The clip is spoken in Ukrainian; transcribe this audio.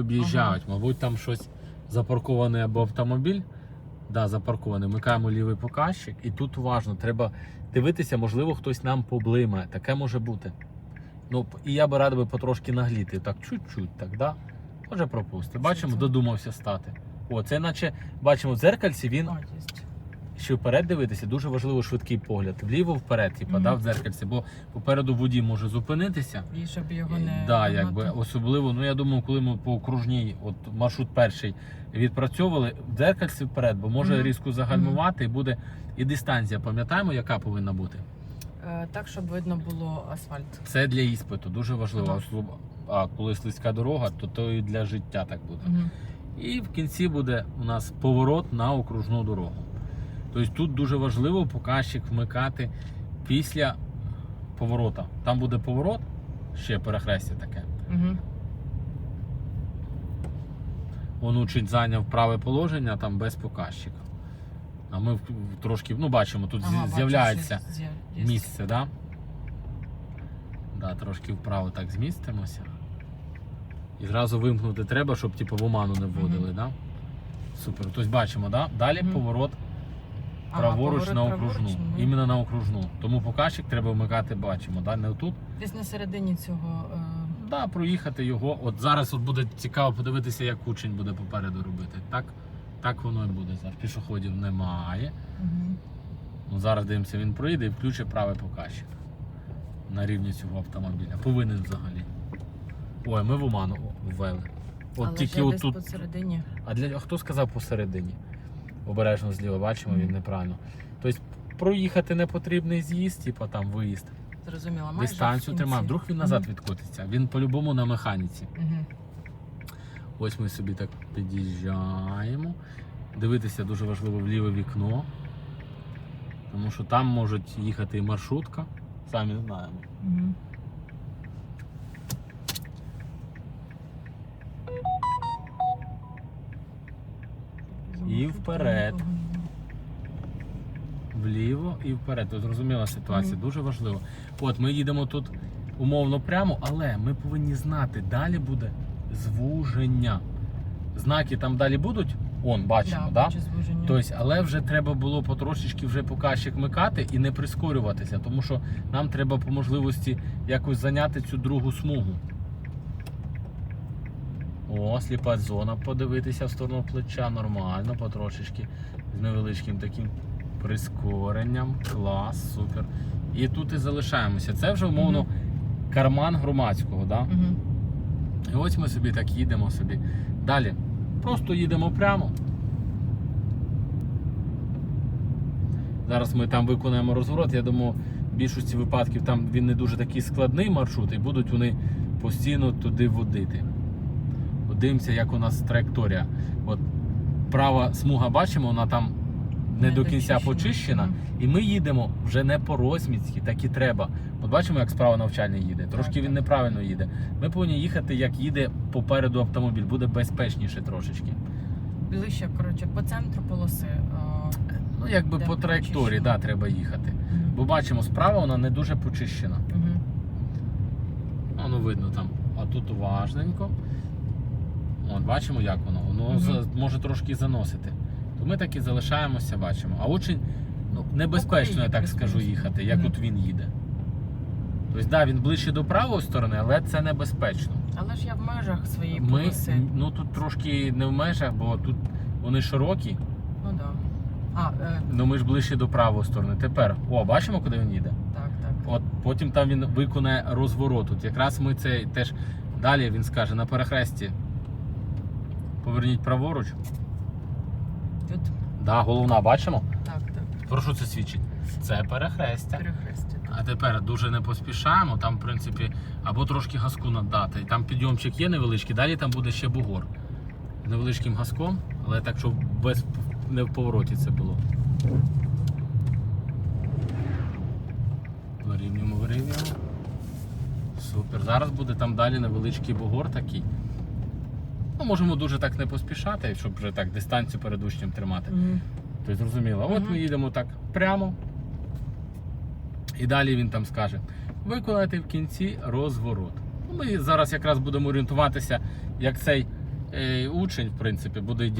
об'їжджають. Мабуть, там щось запаркований або автомобіль. Да, запаркований. Микаємо лівий показчик, і тут уважно, треба дивитися, можливо, хтось нам поблимає. Таке може бути. Ну, і я би радив би потрошки нагліти. Так, чуть-чуть, так, да? Може пропустити. Бачимо, додумався стати. О, це наче бачимо в дзеркальці, він Єсть. вперед дивитися, дуже важливо швидкий погляд. Вліво вперед, типа, Мгм. да, в дзеркальці, бо попереду водій може зупинитися. І щоб його не да, якби особливо, ну я думаю, коли ми по окружній, от маршрут перший відпрацьовували, в дзеркальці вперед, бо може Мгм. різко загальмувати і буде і дистанція. Пам'ятаємо, яка повинна бути? Е, Так, щоб видно було асфальт. Це для іспиту, дуже важливо. Ага. Особливо- А коли слизька дорога, то то і для життя так буде. Угу. І в кінці буде у нас поворот на окружну дорогу. Тобто тут дуже важливо показчик вмикати після поворота. Там буде поворот, ще перехрестя таке. Угу. Він учить зайняв праве положення там без показчика. А ми трошки, ну бачимо, тут з'я- з'являється місце, да? Да, трошки вправо так змістимося. І зразу вимкнути треба, щоб типу, в оману не вводили, да? Супер. Тобто бачимо, да? Далі Мгм. поворот праворуч на окружну. Іменно на окружну. Тому показчик треба вмикати, бачимо, да? не тут. Десь на середині цього. Е... Да, проїхати його. От зараз от буде цікаво подивитися, як учень буде попереду робити. Так, так воно і буде. Зараз пішоходів немає. Угу. Ну, зараз дивимося, він проїде і включить правий показчик на рівні цього автомобіля. Повинен взагалі. Ой, ми в оману ввели. От Але тільки ж десь тут. посередині. А для а хто сказав посередині? Обережно зліва, бачимо, він неправильно. Тобто проїхати не потрібний з'їзд, типу там виїзд. Зрозуміла. Майже Дистанцію тримав, вдруг він назад відкотиться. Він по-любому на механіці. Мгм. Ось ми собі так під'їжджаємо. Дивитися дуже важливо в ліве вікно. Тому що там можуть їхати і маршрутка. Самі знаємо. Мгм. Вперед. Вліво і вперед. Тобто зрозуміла ситуація, дуже важливо. От ми їдемо тут умовно прямо, але ми повинні знати, далі буде звуження. Знаки там далі будуть. Он, бачимо, Да, да? Тобто, але вже треба було потрошечки вже показчик микати і не прискорюватися, тому що нам треба по можливості якось зайняти цю другу смугу. О, сліпа зона, подивитися в сторону плеча нормально, потрошечки, з невеличким таким прискоренням. Клас, супер. І тут і залишаємося. Це вже умовно карман громадського. Да? Мгм. І ось ми собі так їдемо собі. Далі. Просто їдемо прямо. Зараз ми там виконаємо розворот. Я думаю, в більшості випадків там він не дуже такий складний маршрут, і будуть вони постійно туди водити. Дивимося, як у нас траєкторія. От права смуга бачимо, вона там не, до кінця почищена. І ми їдемо вже не по розмітці, так і треба. От бачимо, як справа навчальний їде. Трошки Так, він так. неправильно їде. Ми повинні їхати, як їде попереду автомобіль, буде безпечніше трошечки. Ближче, коротше, по центру полоси. е, Ну, якби Де по траєкторії, да, треба їхати. мгм. Бо бачимо, справа вона не дуже почищена. Мгм. Воно видно там. А тут уважненько. От, бачимо, як воно. Воно Мгм. за- може трошки заносити. То ми так і залишаємося, бачимо. А очень ну, небезпечно, я так скажу, їхати, як Мгм. от він їде. Тобто, да, він ближче до правої сторони, але це небезпечно. Але ж я в межах своєї Ми, полоси. ну тут трошки не в межах, бо тут вони широкі, Ну да. А, е, ну ми ж ближче до правої сторони. Тепер, о, бачимо, куди він їде? так, так. От потім там він виконає розворот. Тут якраз ми це теж далі він скаже на перехресті. Поверніть праворуч. Тут Да, головна, бачимо? так, так. Про що це свідчить? Це перехрестя. Перехрестя. А тепер дуже не поспішаємо. Там, в принципі, або трошки газку надати. Там підйомчик є невеличкий, далі там буде ще бугор. Невеличким газком, але так, щоб без не в повороті це було. Вирівнюємо, вирівнюємо. Супер. Зараз буде там далі невеличкий бугор такий. Ну, можемо дуже так не поспішати, щоб вже так дистанцію перед учнем тримати. Мгм. Тобто зрозуміло. От Мгм. ми їдемо так прямо. І далі він там скаже: виконайте в кінці розворот. Ми зараз якраз будемо орієнтуватися, як цей е, учень, в принципі, буде ідеально.